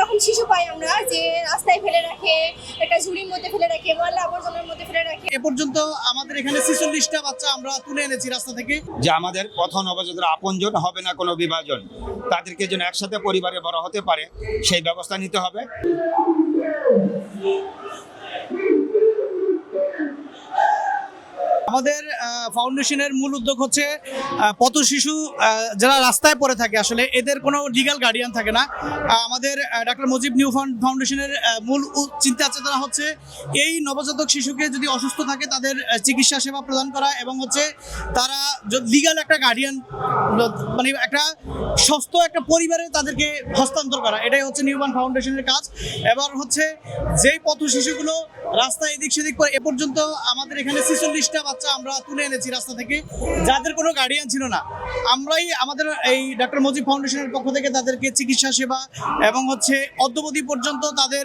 রকম শিশু পাই আমরা যে রাস্তায় ফেলে রাখে একটা ঝুড়ির মধ্যে ফেলে রাখে ময়লা আবর্জনার মধ্যে ফেলে রাখে। এ পর্যন্ত আমাদের এখানে ছেচল্লিশটা বাচ্চা আমরা তুলে এনেছি রাস্তা থেকে। যে আমাদের প্রথম অবচেতন আপনজন হবে না কোনো বিভাজন। তাদেরকে যেন একসাথে পরিবারে বড় হতে পারে সেই ব্যবস্থা নিতে হবে। আমাদের ফাউন্ডেশনের মূল উদ্যোগ হচ্ছে পথ শিশু যারা রাস্তায় পড়ে থাকে, আসলে এদের কোনো লিগ্যাল গার্ডিয়ান থাকে না। আমাদের ডাক্তার মুজিব নিউ ফাউন্ড ফাউন্ডেশনের মূল চিন্তা চেতনা হচ্ছে, এই নবজাতক শিশুকে যদি অসুস্থ থাকে, তাদের চিকিৎসা সেবা প্রদান করা এবং হচ্ছে তারা লিগ্যাল একটা গার্ডিয়ান মানে একটা সুস্থ একটা পরিবারে তাদেরকে হস্তান্তর করা। এটাই হচ্ছে নিউবান ফাউন্ডেশনের কাজ। এবার হচ্ছে, যেই পথ শিশুগুলো রাস্তায় এদিক সেদিক করে এ পর্যন্ত আমাদের এখানে ছেচল্লিশটা বাচ্চা আমরা তুলে এনেছি রাস্তা থেকে। যাদের কোনো গার্ডিয়ান ছিল না। আমরাই আমাদের এই ডাক্তার মজিব ফাউন্ডেশনের পক্ষ থেকে তাদেরকে চিকিৎসা সেবা এবং হচ্ছে অদ্যবধি পর্যন্ত তাদের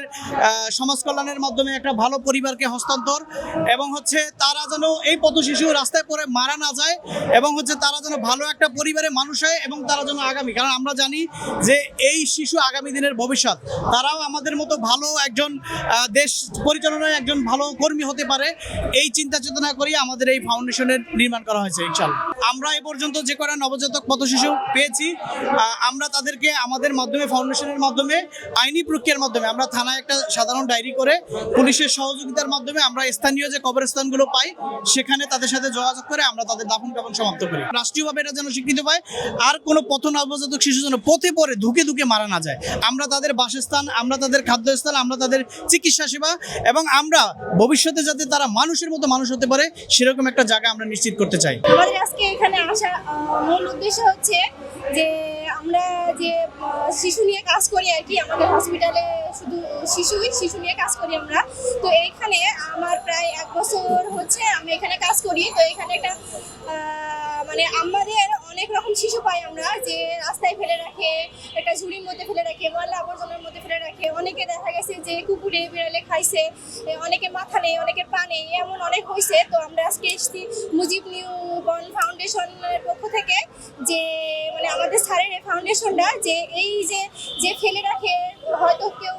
সমাজ কল্যাণের মাধ্যমে একটা ভালো পরিবারকে হস্তান্তর এবং হচ্ছে তারা যেন এই পথ শিশু রাস্তায় পড়ে মারা না যায় এবং হচ্ছে তারা যেন ভালো একটা পরিবারে মানুষ হয় এবং তারা যেন আগামী। কারণ আমরা জানি যে এই শিশু আগামী দিনের ভবিষ্যৎ। তারাও আমাদের মতো ভালো একজন দেশ পরিচালনায় একজন ভালো কর্মী হতে পারে। এই চিন্তা চেতনা করি আমাদের এই ফাউন্ডেশনের নির্মাণ করা হয়েছে, ইনশাল্লাহ। আমরা এ পর্যন্ত যে কটা নবজাতক পথ শিশু পেয়েছি আমরা তাদেরকে আমাদের মাধ্যমে ফাউন্ডেশনের মাধ্যমে, আইনি প্রক্রিয়ার মাধ্যমে, আমরা থানায় একটা সাধারণ ডায়েরি করে পুলিশের সহযোগিতার মাধ্যমে আমরা স্থানীয় যে কবরস্থানগুলো পাই, সেখানে তাদের সাথে যোগাযোগ করে আমরা তাদের দাফন কাফন সমাপ্ত করি। রাষ্ট্রীয়ভাবে এটা যেন স্বীকৃতি পায়, আর কোনো পথ নবজাতক শিশু যেন পথে পরে ধুকে ধুকে মারা না যায়। আমরা তাদের বাসস্থান, আমরা তাদের খাদ্যস্থান, আমরা তাদের চিকিৎসা সেবা, এবং আমরা ভবিষ্যতে যাতে তারা মানুষের মতো মানুষ হতে পারে, সেরকম একটা জায়গা আমরা নিশ্চিত করতে চাই। আমাদের আজকে এখানে আসা মূল উদ্দেশ্য হচ্ছে যে আমরা যে শিশু নিয়ে কাজ করি আর কি, আমাদের হসপিটালে শুধু শিশুই শিশু নিয়ে কাজ করি আমরা। তো এইখানে আমার প্রায় এক বছর হচ্ছে আমি এখানে কাজ করি। তো এখানে একটা মানে আমাদের অনেক রকম শিশু পাই আমরা, যে রাস্তায় ফেলে রাখে, একটা ঝুড়ির মধ্যে ফেলে রাখে ময়লা অনেকে দেখা গেছে যে কুকুরে, বিড়ালে খাইছে অনেকে মাথা নেই, অনেকের পা নেই, এমন অনেক হয়েছে তো আমরা আজকে এসেছি মুজিব নিউ বন ফাউন্ডেশনের পক্ষ থেকে যে মানে আমাদের স্যারের এই ফাউন্ডেশনটা যে এই যে যে ফেলে রাখে, হয়তো কেউ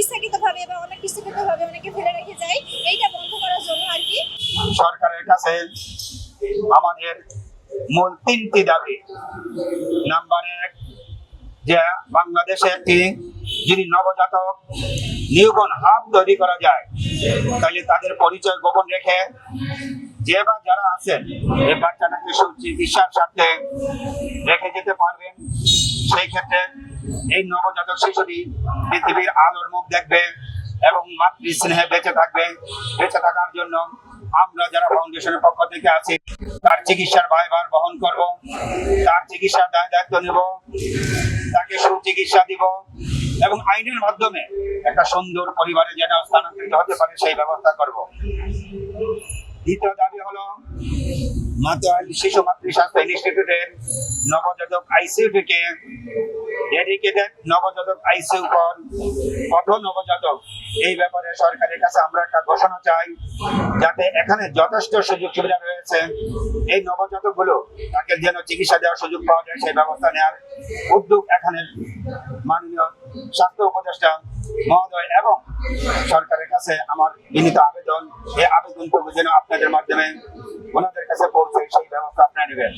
ইচ্ছাকৃতভাবে বা অনেক ইচ্ছাকৃতভাবে অনেকে ফেলে রেখে যায়, এইটা বন্ধ করার জন্য আর কি। সরকারের কাছে আমাদের মূল তিনটি দাবি। নাম্বার এক যে বাংলাদেশে একটি যদি নবজাতক নিউবন হাব তৈরি করা যায় তাহলে তাদের পরিচয় গোপন রেখে যে বা যারা আছেন এই বাচ্চাটাকে সুচিকিৎসার সাথে রেখে যেতে পারবেন, সেই ক্ষেত্রে এই নবজাতক শিশুটি পৃথিবীর আলোর মুখ দেখবে এবং মাতৃ স্নেহে বেঁচে থাকবে। বেঁচে থাকার জন্য আমরা যারা ফাউন্ডেশনের পক্ষ থেকে আছি, তার চিকিৎসার ব্যয়ভার বহন করব, তার চিকিৎসার দায় দায়িত্ব নেব, তাকে সুচিকিৎসা দিব এবং আইনের মাধ্যমে একটা সুন্দর পরিবারে যেন স্থানান্তরিত হতে পারে সেই ব্যবস্থা করব। দ্বিতীয় দাবি হলো মাতৃ শিশু মাতৃ স্বাস্থ্য ইনস্টিটিউটের নবজাতক আইসিইউটিকে ডেডিকেটেড নবজাতক আইসিইউ কর পথ নবজাতক। এই ব্যাপারে সরকারের কাছে আমরা একটা ঘোষণা চাই, যাতে এখানে যথেষ্ট সুযোগ সুবিধা রয়েছে। এই নবজাতকগুলো তাকে যেন চিকিৎসা দেওয়ার সুযোগ পাওয়া যায়, সেই ব্যবস্থা নেওয়ার উদ্যোগ এখানে মাননীয় স্বাস্থ্য উপদেষ্টা মহোদয় এবং সরকারের কাছে আমার বিনীত আবেদন। এই আবেদনটুকু যেন আপনাদের মাধ্যমে ওনাদের কাছে পৌঁছে সেই ব্যবস্থা আপনারা নেবেন